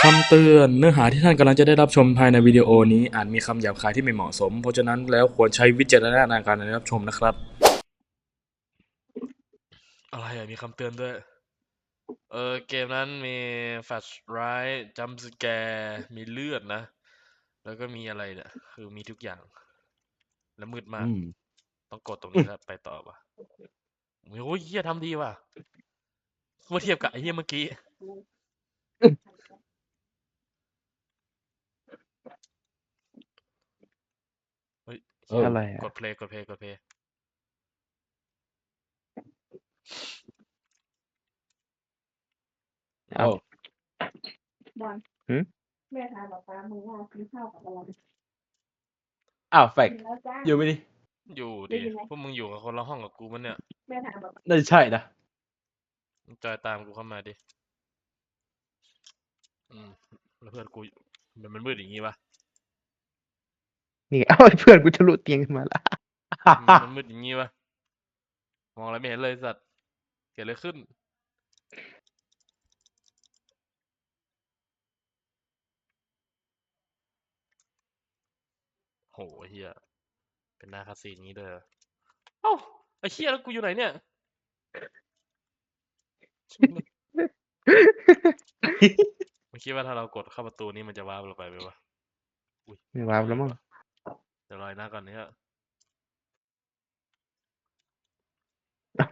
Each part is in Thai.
คำเตือนเนื้อหาที่ท่านกำลังจะได้รับชมภายในวิดีโอนี้อาจมีคำหยาบคายที่ไม่เหมาะสม เพราะฉะนั้นแล้วควรใช้วิจารณญาณในการรับชมนะครับ อะไรอะมีคำเตือนด้วย เออเกมนั้นมีแฟลชไรท์จัมสแกร์มีเลือดนะ แล้วก็มีอะไรเนี่ยคือมีทุกอย่าง แล้วมืดมากอืมต้องกดตรงนี้แล้วไปต่อป่ะโอ้ยเฮียทำดีว่ะเมื่อเทียบกับไอ้เฮียเมื่อกี้ เฮ้ยเออ อะไรอะกดเพลย์กดเพลย์กดเพลย์เอาบอลหืม แม่ถามบอกป้ามึงว่ากินข้าวกับอะไรอ้าวแฟกกินแล้วจ้า อยู่ไหมดิอยู่ได้ดิยินไหม พวกมึงอยู่กับคนละห้องกับกูมันเนี่ยแม่ถามบอกน่าจะใช่นะมึงจอยตามกูเข้ามาดิอืมแล้วเพื่อนกูมันมันมืดอย่างงี้ปะ นี่เอ้าเพื่อนกูทะลุเตียงขึ้นมาละมันมันมืดอย่างงี้ปะมองอะไรไม่เห็นเลยสัตว์เกิดอะไรขึ้น โหเฮียเป็นหน้าคาสีนงี้เด้อเอ้าไอ้เฮียแล้วกูอยู่ไหนเนี่ยมึงคิดว่าถ้าเรากดเข้าประตูนี้มันจะว้าวเราไปไหมวะไม่ว้าวแล้วมั้ง เดี๋ยวรอยหน้าก่อนเนี่ยเอา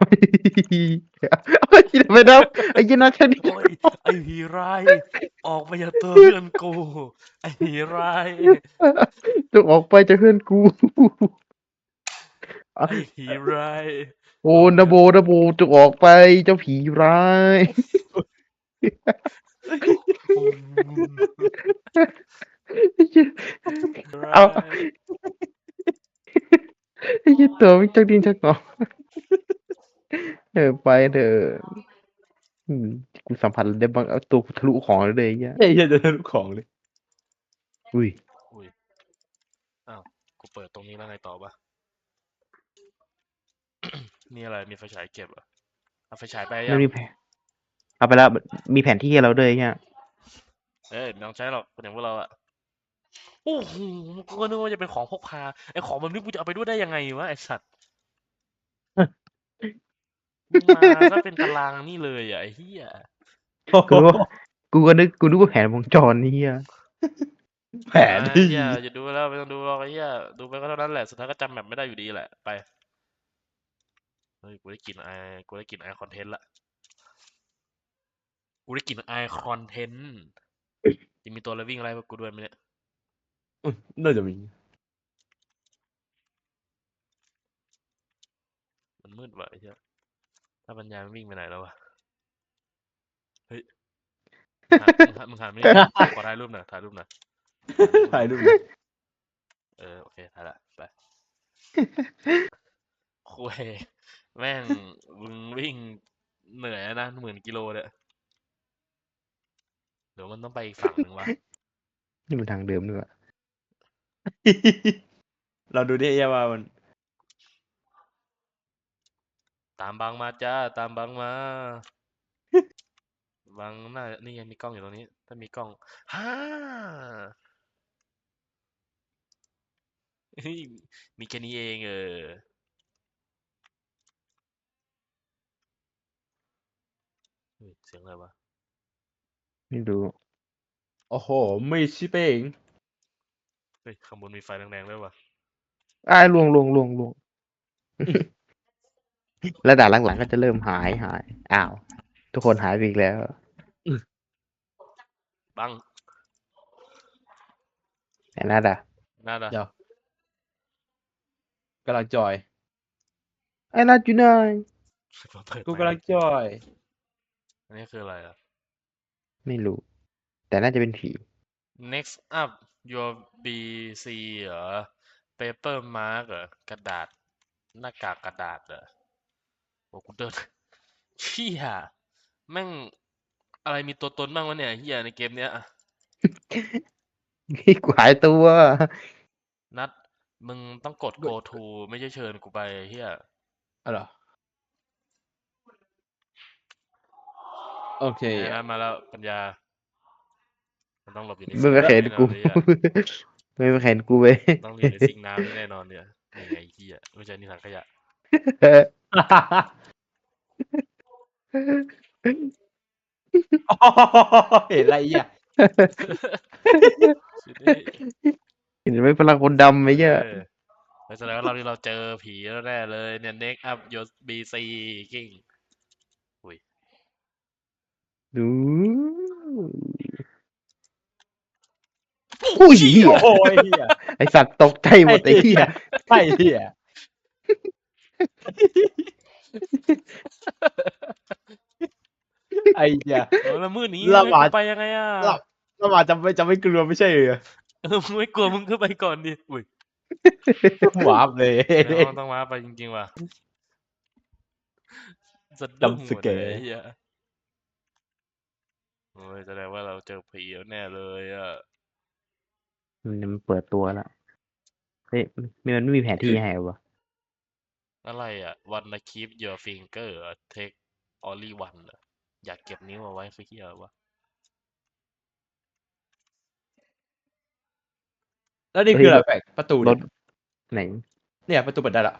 ไอ้ยี่ไม่ได้ไอ้ยี่น่าแค่นี้โอ้ยไอผีร้ายออกมาจากตัวเพื่อนกู ไอผีร้ายจงออกไปจากเพื่อนกู ไอผีร้ายโอ้นะโบนะโบจงออกไปเจ้าผีร้ายไอ้เหี้ยเอาไอ้ยี่ตัวมันจักดินจักหนองเออไปเถอะอืมกูสัมผัสได้บางเอาตัวกูทะลุของเลยไอ้เหี้ยไอ้เหี้ยจะได้ลูกของเลย อุ้ยอุ้ยอ้าว กูเปิดตรงนี้แล้วไงต่อปะ นี่อะไร มีไฟฉายเก็บเหรอะเอาไฟฉายไปยัไม่งมีแผนเอาไปแล้วมีแผนที่ให้เราด้วยเนี่ยเอ้ยไม่ต้องใช้หรอกคนอย่างพวกเราอะ โอ้โหกูก็นึกว่าจะเป็นของพกพาไอของแบบนี้กูจะเอาไปด้วยได้ยังไงวะไอสัตว์มึงมาถ้าเป็นตารางนี่เลยอะไอเฮียกูว่ากูก็นึกกูนึกว่าแผนวงจรนี่อะแผนที่อย่าอย่าดูแล้วไม่ต้องดูหรอกไอ้เหี้ยดูไปก็เท่านั้นแหละสุดท้ายก็จำแบบไม่ได้อยู่ดีแหละไปเฮ้ยกูได้กลินไอกูได้กลินไอคอนเทนต์ละกูได้กลินไอคอนเทนต์จะมีตัวอะไรวิ่งไล่พวกกูด้วยไหมเนี่ย อืมน่าจะมี มันมืดว่ะไอ้เหี้ยถ้าปัญญามันวิ่งไปไหนแล้ววะ เฮ้ยมึงหันมึงหันมึงหันไม่ขอถ่ายรูปหน่อยถ่ายรูปหน่อย ถ่ายรูปเลยเออ โอเคถ่ายละ ไป คุยแม่งมึงวิ่งเหนื่อยนะหมื่นกิโลเนี่ยเดี๋ยวมันต้องไปอีกฝั่งหนึ่งวะ นี่มันทางเดิมด้วยว่ะ เราดูดิไอ้เหี้ยว่ามันตามบังมาจ้า ตามบังมา บังน่านี่ไงมีกล้องอยู่ตรงนี้ ถ้ามีกล้องฮ่าเฮ้ยมีแค่นี้เองเออ เฮ้ยเสียงอะไรวะ ไม่รู้ โอ้โห ไม่ชิเป้ง เฮ้ยข้างบนมีไฟแดงๆด้วยวะอ้ายลวงลวงลวงลวงแล้วด่านหลังๆก็จะเริ่มหายหาย อ้าว ทุกคนหายไปอีกแล้ว บังไหนน่าด่ะน่าดะเดี๋ยวกำลังจอย ไอ้นัดอยู่ไหนเปิดกูไมค์กำลังจอย อันนี้คืออะไรอะ ไม่รู้ แต่น่าจะเป็นผี next up your BC เหรอ paper mark เหรอกระดาษหน้ากากกระดาษเหรอโอ้กูเดินเชี่ยแม่งอะไรมีตัวตนบ้างวะเนี่ยเฮียในเกมเนี้ยอะนี่กูหายตัว นัดมึงต้องกด go to ไม่ใช่เชิญกูไปเฮียอะเหรอโอเคเนี่ยนะมาแล้วปัญญา มันต้องหลบอยู่ในมึงก็เห็นกูแน่นอนเลยอะไม่มาเห็นกูไปต้องอยู่ในซิงค์น้ำนี่แน่นอนเนี่ยนี่ไงไอ้เหี้ยไม่ใช่นี่ถังขยะเห็นอะไรอะชินี่เห็นไหมพลังคนดำไหมเหี้ยเออแสดงว่าเราที่เราเจอผีแล้วแน่เลยเนี่ย next up your BC กิ้งดู อุ้ยเหี้ยโอ้ยเหี้ยไอสัตว์ตกใจหมดไอ้เหี้ยใช่เหี้ยไอ้เหี้ย เออแล้วมืดนี้ละหมาด ไปยังไงอะละเราอาจจะไม่จะไม่กลัวไม่ใช่เหรอเออมึงไม่กลัวมึงก็ไปก่อนดิอุ้ยหวาบเลยไม่ต้องมาไปจริงๆว่ะสะดุ้งหมดจำสแกเลยร์ไอ้เหี้ยโอ้ยแสดงว่าเราเจอผีแล้วแน่เลยอะ มันมันเปิดตัวแล้วเฮ้ยมันมันไม่มีแผนที่ให้วะอะไรอะ wanna keep your finger เหรอ take only one เหรออยากเก็บนิ้วเอาไว้คือเหี้ยวะแล้วนี่คืออะไรแปลกประตูรเนี่ยถไหนเนี่ยประตูเปิดได้ละ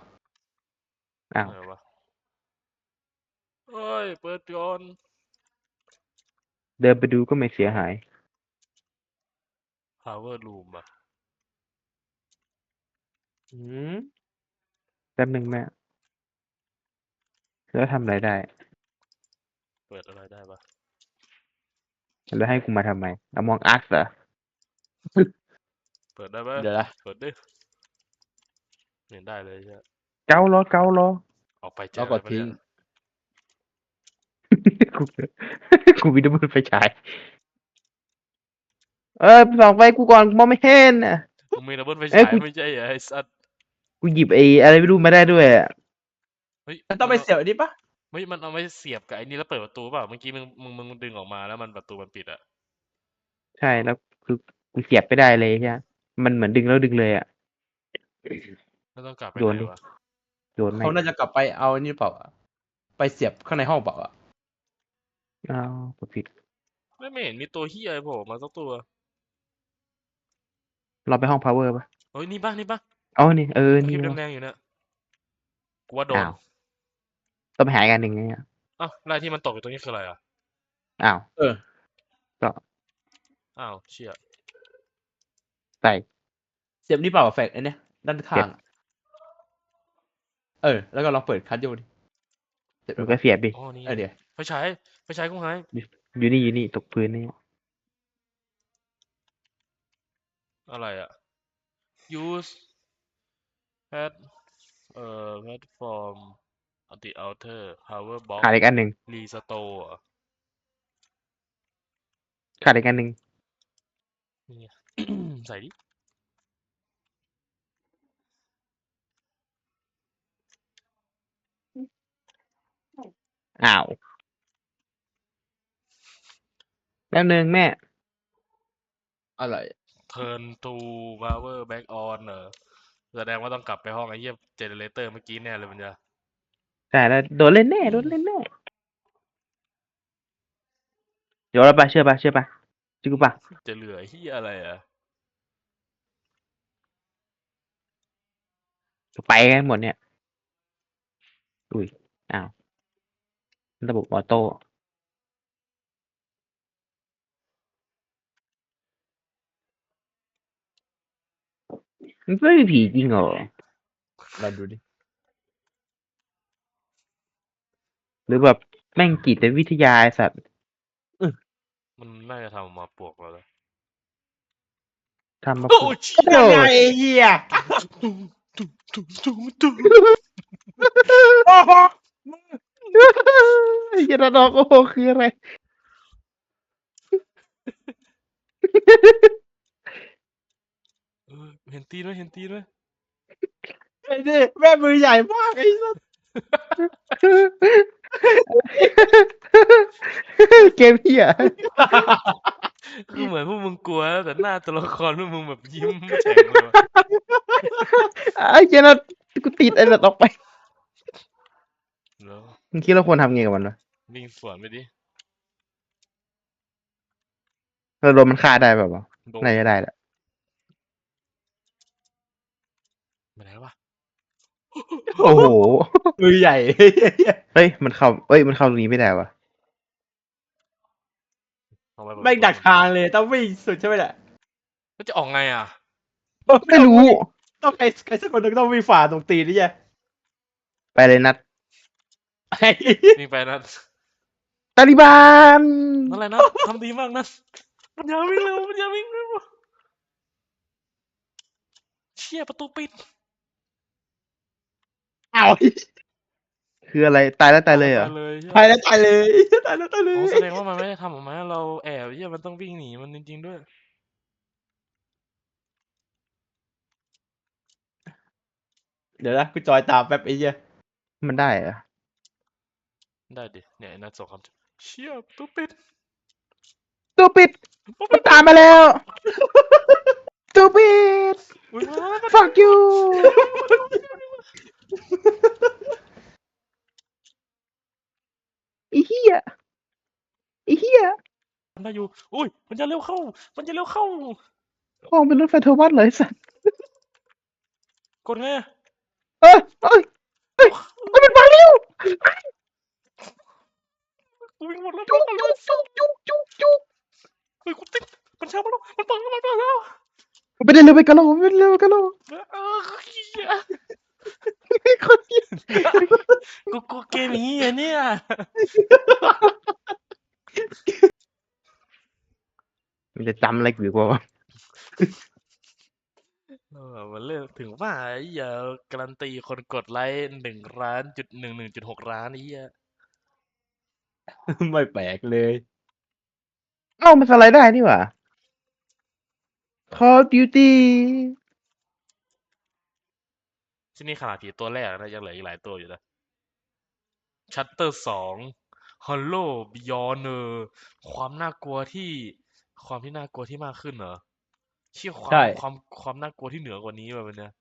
อ้าวเออวะเอ้ย เปิดก่อน เดินไปดูก็ไม่เสียหาย power room อะอืมแป๊บนึงแม่แล้วทำอะไรได้เปิดอะไรได้ปะแล้วให้กูมาทำไมอมองอัสเหรอเปิดได้ปะเดี๋ยวนะเปิดดิเห็นได้เลยใช่ไหมเการอเการอออกไปเจเราอกดทิ้ง กูกูวิดีโอไฟฉาย เออส่องไฟกูก่อนกูมองไม่เห็นน่ะ มึงมีดับเบิลไฟเอ้ฉายยกู ไม่ใช่เหรอไอ้สัตว์กูหยิบไอ้อะไรไม่รู้มาได้ด้วยอะเฮ้ยมันต้องไปเสียบอันนี้ปะไม่มันเอาไว้เสียบกับไอ้นี่แล้วเปิดประตูเปล่าเมื่อกี้มึงมึงมึงดึงออกมาแล้วมันประตูมันปิดอะใช่แล้วคือกูเสียบไม่ได้เลยใช่ไหมมันเหมือนดึงแล้วดึงเลยอะ แล้วต้องกลับไปโยนไหนดิวะโยนไหมเขาน่าจะกลับไปเอาอันนี้เปล่าอะไปเสียบข้างในห้องเปล่าอะอ้าวกดผิดไม่ไม่เห็นมีตัวเฮียอะไรโผล่มาสักตัว เราไปห้อง power ปะเฮ้ยนี่ป่ะนี่ป่ะอ๋อนี่เออคลินี่ปวะแดงๆอยู่เนี่ยกูว่าโดนอ้าวต้องไปหาอีกอันหนึ่งเนี่ยอ้าวลายที่มันตกอยู่ตรงนี้คืออะไรอะอ้าวเออ อ้าวเชี่ยใส่เสียบนี่เปล่าแฟกอันเนี้ยด้านข้าเสียงบอะเออ แล้วก็ลองเปิดคัทโยดิเสร็จมัแล้นวก็เสียบดิอ๋อนี่เออเดี๋ยวไฟฉายไฟฉายกูหายอยู่นี่อยู่นี่ตกพื้นนี่ อะไรอะ use pad เอ่อ platform on the outer power box ขาดอีกอันหนึ่ง restore เหรอขาดอีกอันหนึ่งนี่ไง ใส่ดิ อ้าว แล้วหนึ่งแม่ อะไร turn to power back on เหรอแสดงว่าต้องกลับไปห้องไอ้เหี้ยเจเนเรเตอร์เมื่อกี้แน่เลยมันจะใช่แล้วโดนเล่นแน่โดนเล่นแน่เดี๋ยวเราไปเชื่อปะเชื่อปะเชื่อกูปะจะเหลือเหี้ยอะไรอะไปกันหมดเนี่ย อุ้ย อ้าว ระบบออโต้ มันไม่มีผีจริงเหรอเราดูดิ หรือแบบแม่งจิตวิทยาไอ้สัตว์ มันน่าจะทำออกมาปลวกเราเลยทำมาโอ้ปลุกเชี่ยโอ้ไอ้เหี้ยตุ้มตุ้มตุ้มตุ้มโอ้โหไอ้เหี้ยระดอกโอ้โหคืออะไร เออเห็นตีนไหมเห็นตีนไหมไอ้นี่แม่มือใหญ่มากไอ้สัสเกมเหี้ยคือเหมือนพวกมึงกลัวแล้วแต่หน้าตัวละครพวกมึงแบบยิ้มแฉ่งเลยว่ะไอ้เจนัทกูติดไอ้นัทออกไปแล้วมึงคิดเราควรทำไงกับมันวะวิ่งสวนไปดิแล้วลมมันฆ่าได้แบบว่าวะโดนน่าจะได้แหละ ไปไหนแล้ววะโอ้โห มือใหญ่ เฮ้ย มันเข้าเอ้ย มันเข้าตรงนี้ไม่ได้วะเอาไว้บนแม่งดักทางเลยต้องวิ่งสุดใช่ไหมเนี่ยมันจะออกไงอะ ไม่รู้ ต้องใครใครสักคนหนึงต้องวิ่งฝ่าตรงตีนนี่ไงไปเลยนัดไอ้วิ่งไปนั่นตาลิบันนั่นแหละนะทำดีมากนะมันอย่าวิ่งเร็วมันอย่าวิ่งเร็วเชี่ยประตูปิดเอาคืออะไรตายแล้วตายเลยเหรอตเลยเหี้ยตายแล้วตายเลยตายแล้วตายเลอ๋ยอแสดงว่ามันไม่ได้ทำออกมาให้เราแอบเหี้ยมันต้องวิ่งหนีมันจริงๆด้วย เดี๋ยวนะกูจอยตามแป๊บไอ้เหี้ยมันได้เหรอได้ดิเนี่ยไอ้นัดส่งคำเชี่ยประตูปิดตัวปิดมันตามมาแล้วตัวปิด อุ้ยมาแล้ว fuck you อีเหี้ยอีเหี้ยมันได้อยู่ อุ้ย มันจะเร็วเข้า มันจะเร็วเข้าห้องเป็นรถไฟโทมัสเลยสัตว์กดไงอะเอ้ยเอ้ยเอ้ยเอ้ยมันมาเร็วกูวิ่งหมดแล้วจุกจุกจุกจุกจุกจุกเฮ้ยกูติดมันช้ามาแล้ว มันปังมันปังแล้วไปได้เร็วไปกันแล้วไปได้เร็วไปกันแล้วเออเหี้ยคนเหี้ยกูกูเกมอย่างงี้อะเนี่ย มันจะจำอะไรกูอีกวะเออมันเรื่องถึงว่าไอ้เหี้ยการันตีคนกดไลค์หนึ่งล้านจุดหนึ่งหนึ่งจุดหกล้านไอ้เหี้ยไม่แปลกเลย เอ้ามันสไลด์ได้นี่หว่า Call of Duty ที่นี่ขนาดผีตัวแรกนะยังเหลืออีกหลายตัวอยู่นะ ชัตเตอร์สองฮอลโลบิยอนเนอร์ความน่ากลัวที่ความที่น่ากลัวที่มากขึ้นเหรอเชี่ยความใช่ ความความน่ากลัวที่เหนือกว่านี้แบบเนี้ย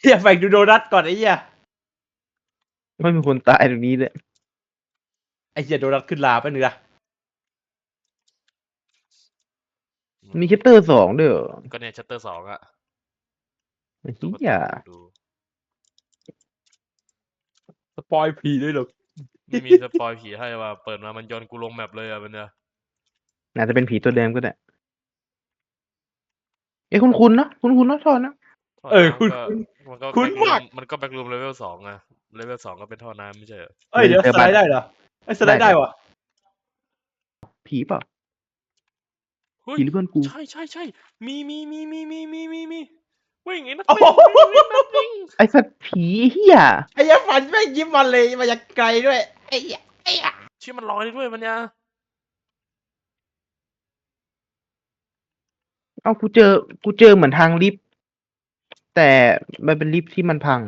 เหี้ยแฝงดูโดนัทก่อนไอ้เหี้ยไม่มีคนตายตรงนี้เลยไอ้เหี้ยโดนัทขึ้นลาไปบนึงนะมีแคตเตอร์สองด้วยเหรอก็เนี่ยชัตเตอร์สองอะไอ้ดูเหี้ยดู สปอยผีด้วยเหรอ ไม่มีสปอยผีให้ว่าเปิดมามันโยนกูลงแมปเลยอะมันเนี่ยอาจจะเป็นผีตัวเดิมก็ได้เอ้ยคุณคุณเนาะคุณคุณเนาะทอนนะท่เออน้ำคุณก็มันก็คุณแบ็กรูมากมมันก็แบ็กรูมเลเวลสองอะเลเวลสองก็เป็นท่อน้ำไม่ใช่เหรอเอ้ยเดี๋ยวเจอสไลบ้านด์ได้เหรอไอ้ยสไลด์ได้ได้ครับวะผีเปล่าเฮ้ยผีหรือเพื่อนกู ใช่ใช่ใช่มีมีมีมีมีมีมีมีวิ่งไอ้นัทโอ้วิ่งโหวิ่งวิ่งนัทวิ่งไอ้สัตว์ผีเหี้ยไอ้เหี้ยฟันแม่งยิ้มมันเลยมาจากไกลด้วย ไอ้เหี้ยไอ้เหี้ยเชื่อมันลอยได้ด้วยมันเนี่ยเอากูเจอ กูเจอเหมือนทางลิฟต์แต่มันเป็นลิฟต์ที่มันพัง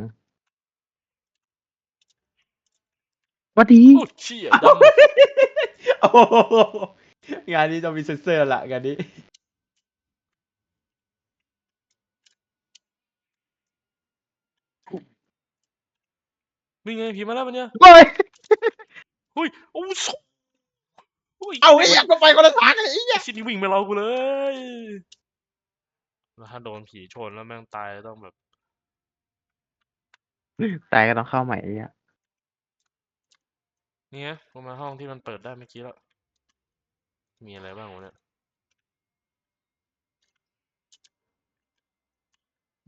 หวัดดีโอ้เชี่ยดโอ้โหงานนี้ต้องมีเซนเซอร์ละงานนี้ำนี่ไงผีมาแล้วมันเนี่ยโอ้ย เฮ้ยโอ้สุโอ้ยเอาไอ้เหี้ยก็ไปคนละทางไอ้เหี้ยชินี่วิ่งไม่เรากูเลยแล้วถ้าโดนผีชนแล้วแม่งตายต้องแบบตายก็ต้องเข้าใหม่ไอ้เหี้ยนี่ไงผมมาห้องที่มันเปิดได้เมื่อกี้แล้ว มีอะไรบ้างวะเนี่ย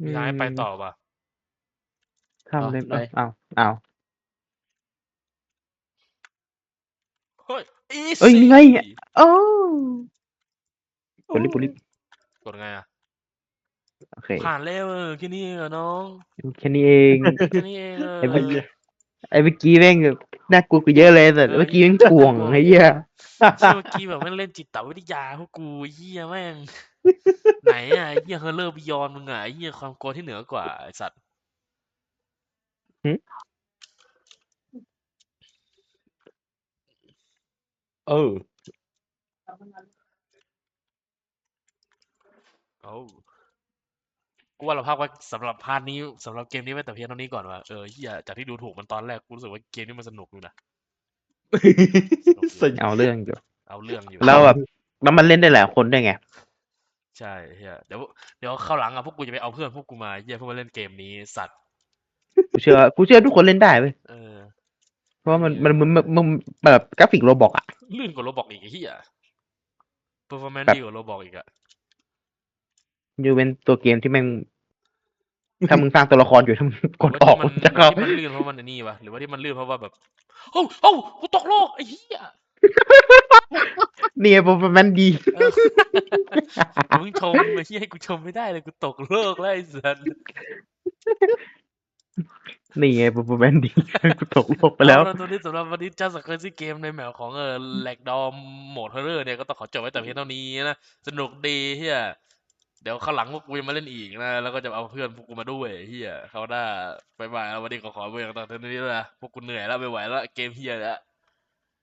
มีทางให้ไปต่อป่ะทำเลยเอาไหนเอา เอาเฮ้ยเอ้ย easy นี่ไงโอ้กดลิฟต์กดลิฟต์กดไงอะโอเคผ่านแล้วเออแค่นี้เองเหรอน้องแค่นี้เองแค่นี้เองเออไอ้เมื่อกี้ไอ้เมื่อกี้แม่งแบบน่ากลัวกูเยอะเลยแต่เออเมื่อกี้แม่งถ่วงไอ้เหี้ยเชื่อเมื่อกี้แบบแม่งเล่นจิตวิทยาพวกกูไอ้เฮียแม่งไหนอะไอ้เฮียเฮอร์เลอร์บิยอนมึงอะไอ้เฮียความกลัวที่เหนือกว่าไอ้สัตว์ เออ โอ้กูว่าเราพักไว้สำหรับพาร์ทนี้สำหรับเกมนี้ไว้แต่เพียงเท่านี้ก่อนว่ะเออเฮียจากที่ดูถูกมันตอนแรกกูรู้สึกว่าเกมนี้มันสนุกอยู่นะสุดเอาเรื่องอยู่เอาเรื่องอยู่แล้วแบบแล้วมันเล่นได้หลายคนด้วยไง ใช่เฮียเดี๋ยวเดี๋ยวเข้าวหลังอะพวกกูจะไปเอาเพื่อนพวกกูมาเฮียเพื่อมาเล่นเกมนี้สัตว์ กูเชื่อกูเชื่อทุกคนเล่นได้เว้ย เออ เพราะว่ามันมันมันมันมันแบบกราฟิกโรบอกอะลื่นกว่าโรบอกอีกไอ้เฮียเปอร์ฟอร์แมนซ์แบบดีกว่าโรบอกอีกอะยูเป็นตัวเกมที่แม่งถ้ามึงสร้างตัวละครอยู่ถ้ามึงกดหรืออว่าอกที่มันจะเข้าที่มันลื่นเพราะมันไอ้นี่วะหรือว่าที่มันลื่นเพราะว่าแบบโอ้โอ้ากูตกโลกไอ้เหี้ยเนี่ยมันมันดีเออมึงชมไอ้เหี้ยให้กูชมไม่ได้เลยกูตกโลกแล้วไอ้สัส นี่ไงมันมันดีกูตกโลกไปแล้วเอาะตัวนี้สำหรับวันนี้จ้าสักเคซี่เกมในแมวของเออแลกดอมโหมดเฮอร์เรอร์เนี่ยก็ต้องขอจบไว้แต่เพียงเท่านี้นะ สนุกดีเฮียเดี๋ยวข้าหลังพวกกูจะมาเล่นอีกนะ แล้วก็จะเอาเพื่อนพวกกูมาด้วยเฮียเขาวหน้าบายบายแล้ววันนี้ขอขอเบื่อกันตอนนี้ด้วนะพวกกูเหนื่อยแล้วไม่ไหวแล้วเกมเฮียแล้ว